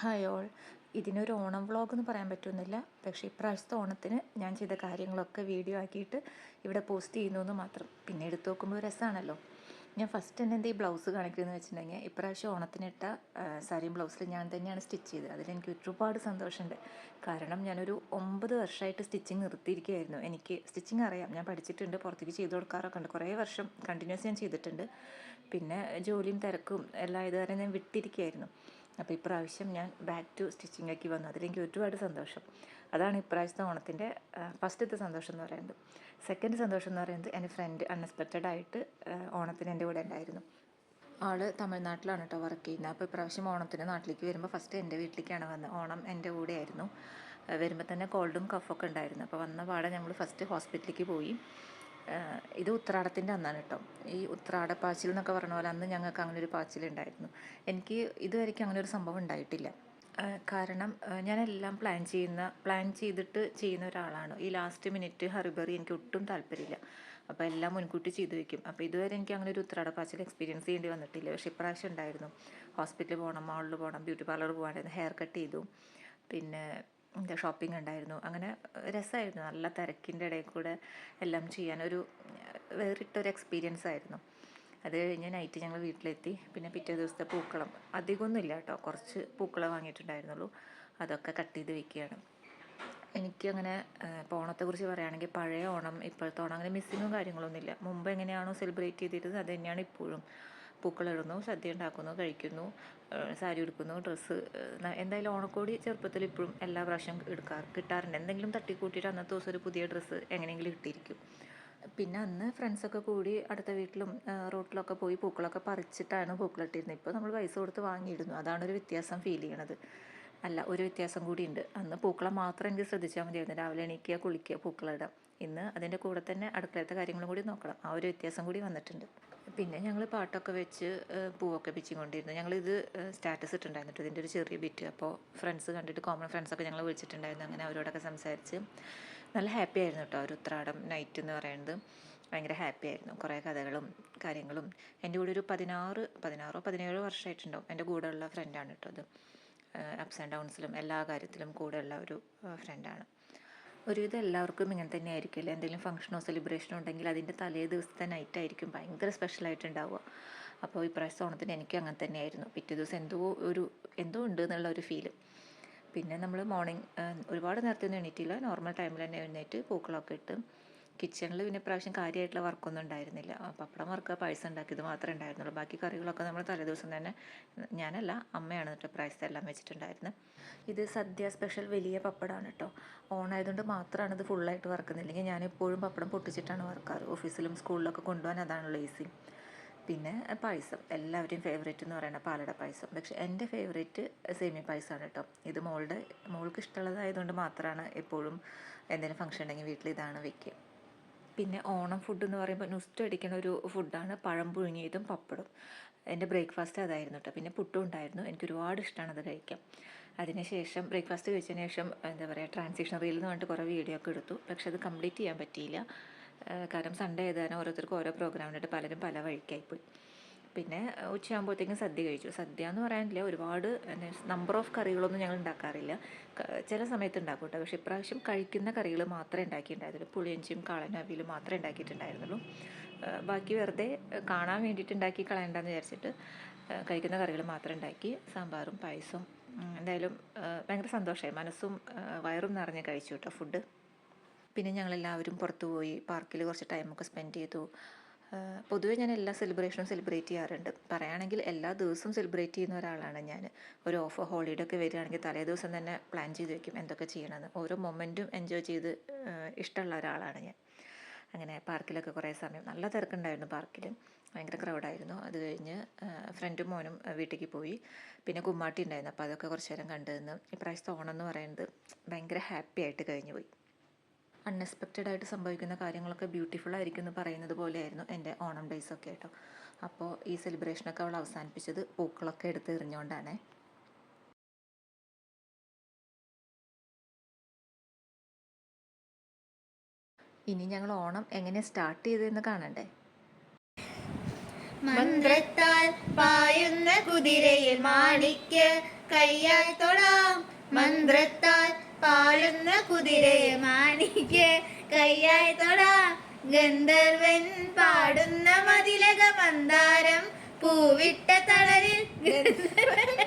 Hi all ഇതിനൊരു Onam vlog എന്ന് പറയാൻ പറ്റുന്നില്ല പക്ഷേ ഇപ്രാവശ്യത്തെ ഓണത്തിന് ഞാൻ ചെയ്ത കാര്യങ്ങളൊക്കെ വീഡിയോ ആക്കിയിട്ട് ഇവിടെ പോസ്റ്റ് ചെയ്യുന്നു എന്ന് മാത്രം. പിന്നെ എടുത്തു നോക്കുമ്പോൾ രസമാണല്ലോ. ഞാൻ ഫസ്റ്റ് തന്നെ എന്റെ ഈ ബ്ലൗസ് കാണിക്കുന്നത് വെച്ചിട്ടുണ്ടെങ്കിൽ ഇപ്രാവശ്യം ഓണത്തിനിട്ട സാരിയും ബ്ലൗസിൽ ഞാൻ തന്നെയാണ് സ്റ്റിച്ച് ചെയ്തത്. അതിലെനിക്ക് ഒരുപാട് സന്തോഷമുണ്ട്. കാരണം ഞാനൊരു ഒമ്പത് വർഷമായിട്ട് സ്റ്റിച്ചിങ് നിർത്തിയിരിക്കുകയായിരുന്നു. എനിക്ക് സ്റ്റിച്ചിങ് അറിയാം. ഞാൻ പഠിച്ചിട്ടുണ്ട് പുറത്തേക്ക് ചെയ്ത് കൊടുക്കാറൊക്കെ ഉണ്ട്. കുറേ വർഷം കണ്ടിന്യൂസ് ഞാൻ ചെയ്തിട്ടുണ്ട്. പിന്നെ ജോലിയും തിരക്കും എല്ലാം ഇതുവരെ ഞാൻ വിട്ടിരിക്കുകയായിരുന്നു. അപ്പോൾ ഇപ്രാവശ്യം ഞാൻ ബാക്ക് ടു സ്റ്റിച്ചിങ്ങാക്കി വന്നു. അതിലെനിക്ക് ഒരുപാട് സന്തോഷം. അതാണ് ഇപ്രാവശ്യത്തെ ഓണത്തിന്റെ ഫസ്റ്റത്തെ സന്തോഷം എന്ന് പറയുന്നത്. സെക്കൻഡ് സന്തോഷം എന്ന് പറയുന്നത് എന്റെ ഫ്രണ്ട് അൺഎക്സ്പെക്റ്റഡ് ആയിട്ട് ഓണത്തിന് എന്റെ കൂടെ ഉണ്ടായിരുന്നു. ആൾ തമിഴ്നാട്ടിലാണ് കേട്ടോ വർക്ക് ചെയ്യുന്നത്. അപ്പോൾ ഇപ്രാവശ്യം ഓണത്തിന് നാട്ടിലേക്ക് വരുമ്പോൾ ഫസ്റ്റ് എന്റെ വീട്ടിലേക്കാണ് വന്നത്. ഓണം എന്റെ കൂടെ ആയിരുന്നു. വരുമ്പോൾ തന്നെ കോൾഡും കഫൊക്കെ ഉണ്ടായിരുന്നു. അപ്പോൾ വന്ന പാടെ നമ്മൾ ഫസ്റ്റ് ഹോസ്പിറ്റലിലേക്ക് പോയി. ഇത് ഉത്രാടത്തിന്റെ അന്നാണ് കേട്ടോ. ഈ ഉത്രാട പാച്ചിൽ എന്നൊക്കെ പറഞ്ഞ പോലെ അന്ന് ഞങ്ങൾക്ക് അങ്ങനെ ഒരു പാച്ചിലുണ്ടായിരുന്നു എനിക്ക് ഇതുവരെയ്ക്കും അങ്ങനെ ഒരു സംഭവം ഉണ്ടായിട്ടില്ല. കാരണം ഞാനെല്ലാം പ്ലാൻ ചെയ്യുന്ന പ്ലാൻ ചെയ്തിട്ട് ചെയ്യുന്ന ഒരാളാണ്. ഈ ലാസ്റ്റ് മിനിറ്റ് ഹറിബറി എനിക്ക് ഒട്ടും താല്പര്യമില്ല. അപ്പോൾ എല്ലാം മുൻകൂട്ടി ചെയ്തു വെക്കും. അപ്പോൾ ഇതുവരെ എനിക്ക് അങ്ങനെ ഒരു ഉത്രാട പാച്ചിൽ എക്സ്പീരിയൻസ് ചെയ്യേണ്ടി വന്നിട്ടില്ല. പക്ഷേ ഇപ്രാവശ്യം ഉണ്ടായിരുന്നു. ഹോസ്പിറ്റലിൽ പോകണം മാളിൽ പോകണം ബ്യൂട്ടി പാർലർ പോകാനായിരുന്നു ഹെയർ കട്ട് ചെയ്തു. പിന്നെ എന്താ ഷോപ്പിംഗ് ഉണ്ടായിരുന്നു. അങ്ങനെ രസമായിരുന്നു നല്ല തിരക്കിന്റെ ഇടയിൽ കൂടെ എല്ലാം ചെയ്യാൻ. ഒരു വേറിട്ടൊരു എക്സ്പീരിയൻസ് ആയിരുന്നു. അത് കഴിഞ്ഞ് നൈറ്റ് ഞങ്ങൾ വീട്ടിലെത്തി. പിന്നെ പിറ്റേ ദിവസത്തെ പൂക്കളം. അധികമൊന്നുമില്ല കേട്ടോ. കുറച്ച് പൂക്കളം വാങ്ങിയിട്ടുണ്ടായിരുന്നുള്ളൂ. അതൊക്കെ കട്ട് ചെയ്ത് വെക്കുകയാണ്. എനിക്കങ്ങനെ ഇപ്പോൾ ഓണത്തെക്കുറിച്ച് പറയുകയാണെങ്കിൽ പഴയ ഓണം ഇപ്പോഴത്തെ ഓണം അങ്ങനെ മിസ്സിങ്ങും കാര്യങ്ങളൊന്നുമില്ല മുമ്പ് എങ്ങനെയാണോ സെലിബ്രേറ്റ് ചെയ്തിരുന്നത് അത് തന്നെയാണ് ഇപ്പോഴും. പൂക്കളിടുന്നു സദ്യ ഉണ്ടാക്കുന്നു കഴിക്കുന്നു സാരി ഉടുക്കുന്നു ഡ്രസ്സ് എന്തായാലും ഓണക്കോടി ചെറുപ്പത്തിൽ ഇപ്പോഴും എല്ലാ പ്രാവശ്യം എടുക്കാറ് കിട്ടാറുണ്ട്. എന്തെങ്കിലും തട്ടിക്കൂട്ടിയിട്ട് അന്നത്തെ ദിവസം ഒരു പുതിയ ഡ്രസ്സ് എങ്ങനെയെങ്കിലും ഇട്ടിരിക്കും. പിന്നെ അന്ന് ഫ്രണ്ട്സൊക്കെ കൂടി അടുത്ത വീട്ടിലും റോട്ടിലൊക്കെ പോയി പൂക്കളൊക്കെ പറിച്ചിട്ടാണ് പൂക്കളിട്ടിരുന്നത് ഇപ്പോൾ നമ്മൾ പൈസ കൊടുത്ത് വാങ്ങിയിടുന്നു. അതാണ് ഒരു വ്യത്യാസം ഫീൽ ചെയ്യണത്. അല്ല ഒരു വ്യത്യാസം കൂടിയുണ്ട്. അന്ന് പൂക്കളെ മാത്രം എനിക്ക് ശ്രദ്ധിച്ചാൽ മതിയായിരുന്നു. രാവിലെ എണീക്കുക കുളിക്കുക പൂക്കളിടാം ഇന്ന് അതിന്റെ കൂടെ തന്നെ അടുക്കളത്തെ കാര്യങ്ങളും കൂടി നോക്കണം. ആ ഒരു വ്യത്യാസം കൂടി വന്നിട്ടുണ്ട്. പിന്നെ ഞങ്ങൾ പാട്ടൊക്കെ വെച്ച് പൂവൊക്കെ പിച്ചിക്കൊണ്ടിരുന്നു. ഞങ്ങളിത് സ്റ്റാറ്റസ് ഇട്ടുണ്ടായിരുന്നു ഇതിന്റെ ഒരു ചെറിയ ബിറ്റ്. അപ്പോൾ ഫ്രണ്ട്സ് കണ്ടിട്ട് കോമൺ ഫ്രണ്ട്സൊക്കെ ഞങ്ങൾ വിളിച്ചിട്ടുണ്ടായിരുന്നു. അങ്ങനെ അവരോടൊക്കെ സംസാരിച്ച് നല്ല ഹാപ്പി ആയിരുന്നു കേട്ടോ. ഒരു ഉത്രാടം നൈറ്റ് എന്ന് പറയുന്നത്. ഭയങ്കര ഹാപ്പി ആയിരുന്നു. കുറേ കഥകളും കാര്യങ്ങളും. എന്റെ കൂടെ ഒരു പതിനാറ് പതിനാറോ പതിനേഴോ വർഷമായിട്ടുണ്ടാവും. എന്റെ കൂടെയുള്ള ഫ്രണ്ടാണ് കേട്ടോ അത്. അപ്സ് ആൻഡ് ഡൗൺസിലും എല്ലാ കാര്യത്തിലും കൂടെയുള്ള ഒരു ഫ്രണ്ടാണ് ഒരുവിധം എല്ലാവർക്കും ഇങ്ങനെ തന്നെ ആയിരിക്കില്ല എന്തെങ്കിലും ഫംഗ്ഷനോ സെലിബ്രേഷനോ ഉണ്ടെങ്കിൽ അതിന്റെ തലേ ദിവസത്തെ നൈറ്റ് ആയിരിക്കും ഭയങ്കര സ്പെഷ്യലായിട്ടുണ്ടാവുക അപ്പോൾ പ്രാവശ്യം ഓണത്തിന് എനിക്കും അങ്ങനെ തന്നെയായിരുന്നു. പിറ്റേ ദിവസം എന്തോ ഒരു എന്തോ ഉണ്ട് എന്നുള്ള ഒരു ഫീൽ പിന്നെ നമ്മൾ മോർണിംഗ് ഒരുപാട് നേരത്തെ ഒന്നും എണീറ്റില്ല നോർമൽ ടൈമിൽ തന്നെ എഴുന്നേറ്റ് പൂക്കളൊക്കെ ഇട്ട് കിച്ചണിൽ പിന്നെ പ്രാവശ്യം കാര്യമായിട്ടുള്ള വർക്കൊന്നും ഉണ്ടായിരുന്നില്ല. പപ്പടം വറുക്കുക പായസം ഉണ്ടാക്കിയത് മാത്രമേ ഉണ്ടായിരുന്നുള്ളൂ. ബാക്കി കറികളൊക്കെ നമ്മൾ തലേദിവസം തന്നെ ഞാനല്ല അമ്മയാണ് കേട്ടോ പ്രായസം എല്ലാം വെച്ചിട്ടുണ്ടായിരുന്നത് ഇത് സദ്യ സ്പെഷ്യൽ വലിയ പപ്പടമാണ് കേട്ടോ ഓണായതുകൊണ്ട് മാത്രമാണ് ഇത് ഫുള്ളായിട്ട് വറുക്കുന്നില്ലെങ്കിൽ ഞാൻ എപ്പോഴും പപ്പടം പൊട്ടിച്ചിട്ടാണ് വറുക്കാറ് ഓഫീസിലും സ്കൂളിലൊക്കെ കൊണ്ടുപോകാൻ അതാണല്ലോ ഈസി പിന്നെ പായസം. എല്ലാവരുടെയും ഫേവറേറ്റ് എന്ന് പറയുന്നത് പാലട പായസം. പക്ഷേ എന്റെ ഫേവറേറ്റ് സേമിയ പായസമാണ് കേട്ടോ ഇത് മോളുടെ മോൾക്ക് ഇഷ്ടമുള്ളതായതുകൊണ്ട് മാത്രമാണ് എപ്പോഴും എന്തെങ്കിലും ഫംഗ്ഷൻ ഉണ്ടെങ്കിൽ വീട്ടിൽ ഇതാണ് വെക്കുക പിന്നെ ഓണം ഫുഡ് എന്ന് പറയുമ്പോൾ നുസ്റ്റ് അടിക്കുന്ന ഒരു ഫുഡാണ് പഴം പുഴുങ്ങിയതും പപ്പടും എന്റെ ബ്രേക്ക്ഫാസ്റ്റ് അതായിരുന്നു കേട്ടോ പിന്നെ പുട്ടും ഉണ്ടായിരുന്നു. എനിക്ക് ഒരുപാട് ഇഷ്ടമാണ് അത് കഴിക്കാൻ. അതിനുശേഷം ബ്രേക്ക്ഫാസ്റ്റ് കഴിച്ചതിന് ശേഷം എന്താ പറയുക ട്രാൻസിഷൻ റീൽ എന്ന് പറഞ്ഞിട്ട് കുറേ വീഡിയോ ഒക്കെ എടുത്തു. പക്ഷെ അത് കംപ്ലീറ്റ് ചെയ്യാൻ പറ്റിയില്ല. കാരണം സൺഡേ ഏതാനും ഓരോരുത്തർക്കും ഓരോ പ്രോഗ്രാമിനായിട്ട് പലരും പല വഴിക്കായിപ്പോയി പിന്നെ ഉച്ചയാകുമ്പോഴത്തേക്കും സദ്യ കഴിച്ചു. സദ്യ എന്ന് പറയാനില്ല ഒരുപാട് നമ്പർ ഓഫ് കറികളൊന്നും ഞങ്ങൾ ഉണ്ടാക്കാറില്ല. ചില സമയത്ത് ഉണ്ടാക്കും കേട്ടോ പക്ഷേ ഇപ്രാവശ്യം കഴിക്കുന്ന കറികൾ മാത്രമേ ഉണ്ടാക്കിയിട്ടുണ്ടായിരുന്നുള്ളൂ. പുളിയഞ്ചിയും കാളനും അവിയലും മാത്രമേ ഉണ്ടാക്കിയിട്ടുണ്ടായിരുന്നുള്ളൂ. ബാക്കി വെറുതെ കാണാൻ വേണ്ടിയിട്ട് ഉണ്ടാക്കി കളയണ്ടെന്ന് വിചാരിച്ചിട്ട് കഴിക്കുന്ന കറികൾ മാത്രം ഉണ്ടാക്കി. സാമ്പാറും പായസവും എന്തായാലും ഭയങ്കര സന്തോഷമായി മനസ്സും വയറും നിറഞ്ഞ് കഴിച്ചു കേട്ടോ ഫുഡ്. പിന്നെ ഞങ്ങളെല്ലാവരും പുറത്തു പോയി പാർക്കിൽ കുറച്ച് ടൈമൊക്കെ സ്പെൻഡ് ചെയ്തു. പൊതുവേ ഞാൻ എല്ലാ സെലിബ്രേഷനും സെലിബ്രേറ്റ് ചെയ്യാറുണ്ട്. പറയുകയാണെങ്കിൽ എല്ലാ ദിവസവും സെലിബ്രേറ്റ് ചെയ്യുന്ന ഒരാളാണ് ഞാൻ. ഒരു ഓഫ് ഹോളിഡേ ഒക്കെ വരികയാണെങ്കിൽ തലേ ദിവസം തന്നെ പ്ലാൻ ചെയ്ത് വെക്കും എന്തൊക്കെ ചെയ്യണമെന്ന്. ഓരോ മൊമെന്റും എൻജോയ് ചെയ്ത് ഇഷ്ടമുള്ള ഒരാളാണ് ഞാൻ. അങ്ങനെ പാർക്കിലൊക്കെ കുറേ സമയം നല്ല തിരക്കുണ്ടായിരുന്നു പാർക്കിൽ ഭയങ്കര ക്രൗഡായിരുന്നു അത് കഴിഞ്ഞ് ഫ്രണ്ടും മോനും വീട്ടിലേക്ക് പോയി. പിന്നെ കുമ്മാട്ടി ഉണ്ടായിരുന്നു. അപ്പോൾ അതൊക്കെ കുറച്ച് നേരം കണ്ടു നിന്ന്. ഇപ്രാവശ്യത്തെ ഓണം എന്ന് പറയുന്നത് ഭയങ്കര ഹാപ്പി ആയിട്ട് കഴിഞ്ഞു പോയി അൺഎക്സ്പെക്റ്റഡ് ആയിട്ട് സംഭവിക്കുന്ന കാര്യങ്ങളൊക്കെ ബ്യൂട്ടിഫുൾ ആയിരിക്കും എന്ന് പറയുന്നത് പോലെയായിരുന്നു എന്റെ ഓണം ഡേയ്സ് ഒക്കെ കേട്ടോ. അപ്പോൾ ഈ സെലിബ്രേഷനൊക്കെ അവൾ അവസാനിപ്പിച്ചത് പൂക്കളൊക്കെ എടുത്ത് എറിഞ്ഞുകൊണ്ടാണ്. ഇനി ഞങ്ങൾ ഓണം എങ്ങനെ സ്റ്റാർട്ട് ചെയ്തതെന്ന് കാണണ്ടേ? മന്ത്രത്താൽ പായുന്ന കുതിരയിൽ മാണിക്ക് കയ്യാൽ തൊടാം. മന്ത്രത്താൽ പായുന്ന കുതിരയെ മാണിക്ക് കയ്യായി തൊടാ. ഗന്ധർവൻ പാടുന്ന മതിലക മന്ദാരം പൂവിട്ട തളരിൽ ഗന്ധർവൻ